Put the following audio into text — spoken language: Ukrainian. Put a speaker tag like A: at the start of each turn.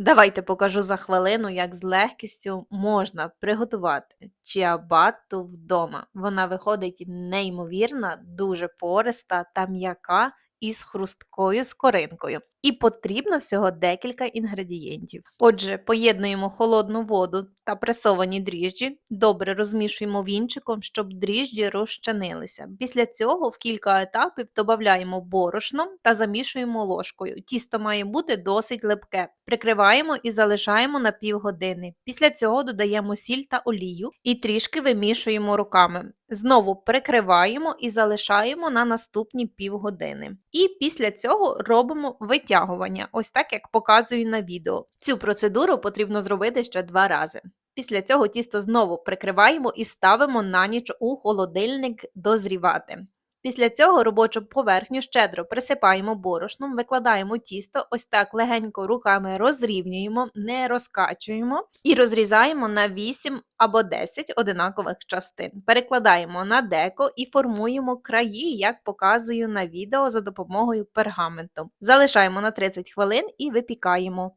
A: Давайте покажу за хвилину, як з легкістю можна приготувати чіабатту вдома. Вона виходить неймовірна, дуже пориста та м'яка із хрусткою скоринкою. І потрібно всього декілька інгредієнтів. Отже, поєднуємо холодну воду та пресовані дріжджі, добре розмішуємо вінчиком, щоб дріжджі розчинилися. Після цього в кілька етапів додаємо борошно та замішуємо ложкою. Тісто має бути досить липке. Прикриваємо і залишаємо на півгодини. Після цього додаємо сіль та олію і трішки вимішуємо руками. Знову прикриваємо і залишаємо на наступні півгодини. І після цього робимо витягування, ось так як показую на відео. Цю процедуру потрібно зробити ще два рази. Після цього тісто знову прикриваємо і ставимо на ніч у холодильник дозрівати. Після цього робочу поверхню щедро присипаємо борошном, викладаємо тісто, ось так легенько руками розрівнюємо, не розкачуємо і розрізаємо на 8 або 10 одинакових частин. Перекладаємо на деко і формуємо краї, як показую на відео за допомогою пергаменту. Залишаємо на 30 хвилин і випікаємо.